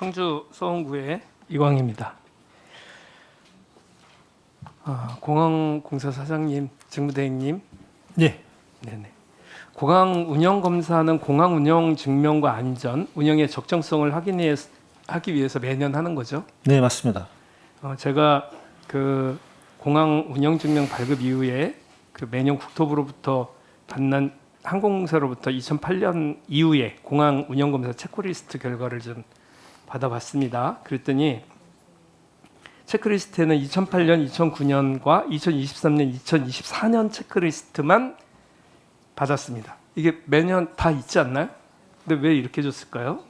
청주 서원구의 이광입니다. 아, 공항 공사 사장님, 직무대행님, 예. 네네. 공항 운영 검사는 공항 운영 증명과 안전, 운영의 적정성을 확인해 하기 위해서 매년 하는 거죠. 네, 맞습니다. 어, 제가 그 공항 운영 증명 발급 이후에 그 매년 국토부로부터 받는 항공사로부터 2008년 이후에 공항 운영 검사 체크리스트 결과를 좀 받아봤습니다. 그랬더니 체크리스트에는 2008년, 2009년과 2023년, 2024년 체크리스트만 받았습니다. 이게 매년 다 있지 않나요? 근데 왜 이렇게 줬을까요?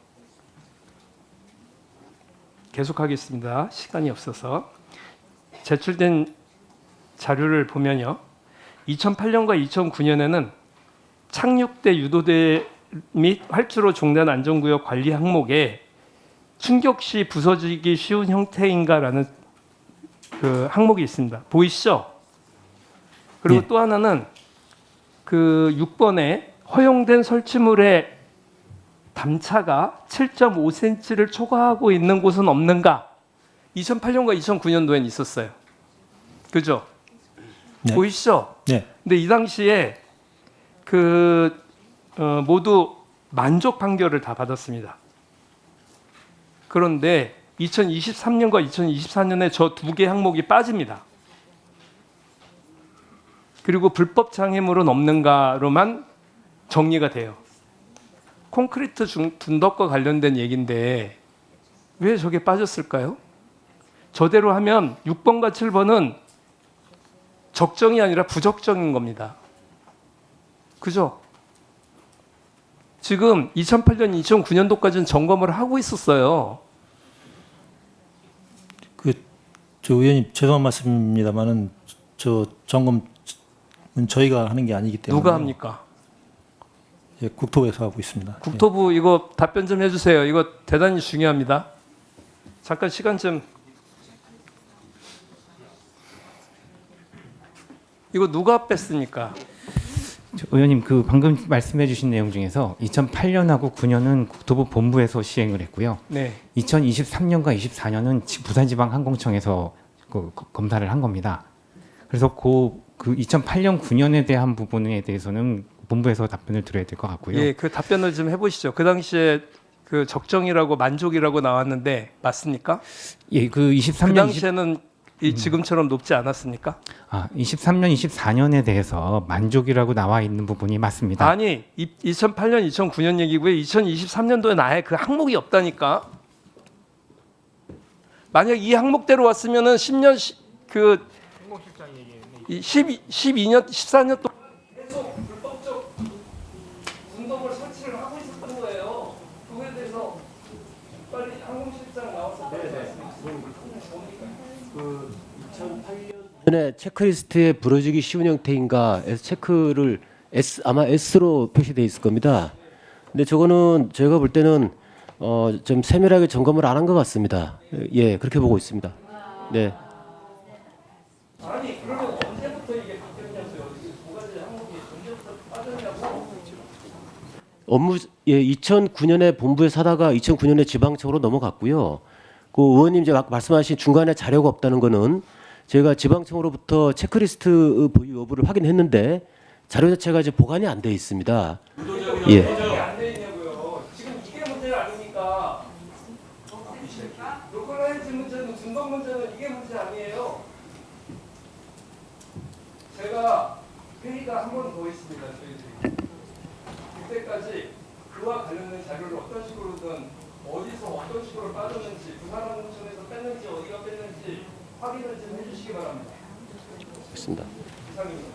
계속하겠습니다. 시간이 없어서 제출된 자료를 보면요. 2008년과 2009년에는 착륙대 유도대 및 활주로 종단 안전구역 관리 항목에 충격 시 부서지기 쉬운 형태인가라는 그 항목이 있습니다. 보이시죠? 그리고 예. 또 하나는 그 6번에 허용된 설치물의 담차가 7.5cm를 초과하고 있는 곳은 없는가? 2008년과 2009년도엔 있었어요. 그죠? 네. 보이시죠? 네. 근데 이 당시에 그 어, 모두 만족 판결을 다 받았습니다. 그런데 2023년과 2024년에 저 두 개 항목이 빠집니다. 그리고 불법 장애물은 없는가로만 정리가 돼요. 콘크리트 중 분덕과 관련된 얘기인데 왜 저게 빠졌을까요? 저대로 하면 6번과 7번은 적정이 아니라 부적정인 겁니다. 그죠? 지금 2008년, 2009년도까지는 점검을 하고 있었어요. 저 의원님 죄송한 말씀입니다만은 저 점검은 저희가 하는 게 아니기 때문에 누가 합니까? 예, 국토부에서 하고 있습니다. 국토부 이거 답변 좀 해주세요. 이거 대단히 중요합니다. 잠깐 시간 좀. 이거 누가 뺐습니까? 저 의원님 그 방금 말씀해주신 내용 중에서 2008년하고 9년은 국토부 본부에서 시행을 했고요. 네. 2023년과 24년은 부산지방항공청에서 그 거- 검사를 한 겁니다. 그래서 그, 그 2008년 9년에 대한 부분에 대해서는 본부에서 답변을 드려야 될 것 같고요. 예, 그 답변을 좀 해보시죠. 그 당시에 그 적정이라고 만족이라고 나왔는데 맞습니까? 예, 그그 23년, 20, 당시에는 이 지금처럼 높지 않았습니까? 아, 23년, 24년에 대해서 만족이라고 나와 있는 부분이 맞습니다. 아니, 이, 2008년, 2009년 얘기고요. 2023년도에 아예 그 항목이 없다니까. 만약 이 항목대로 왔으면은 10년 시, 그 12, 12년, 14년 동안 항공실장 나와서 전에 체크리스트에 부러지기 쉬운 형태인가 해서 체크를 S 아마 S로 표시돼 있을 겁니다. 근데 저거는 제가 볼 때는 어, 좀 세밀하게 점검을 안 한 것 같습니다. 예, 그렇게 보고 있습니다. 네. 아니 그러면 언제부터 이게 바뀌었냐고요? 두 가지 항목이 언제부터 빠졌냐고? 업무 예, 2009년에 본부에 사다가 2009년에 지방청으로 넘어갔고요. 그 의원님 이제 말씀하신 중간에 자료가 없다는 거는 제가 지방청으로부터 체크리스트 보유 여부를 확인했는데 자료 자체가 이제 보관이 안 돼 있습니다. 예. 그때까지 그와 관련된 자료를 어떤 식으로든 어디서 어떤 식으로 빠졌는지 부산항공청에서 뺐는지 어디가 뺐는지 확인을 좀 해주시기 바랍니다. 있습니다. 이상입니다.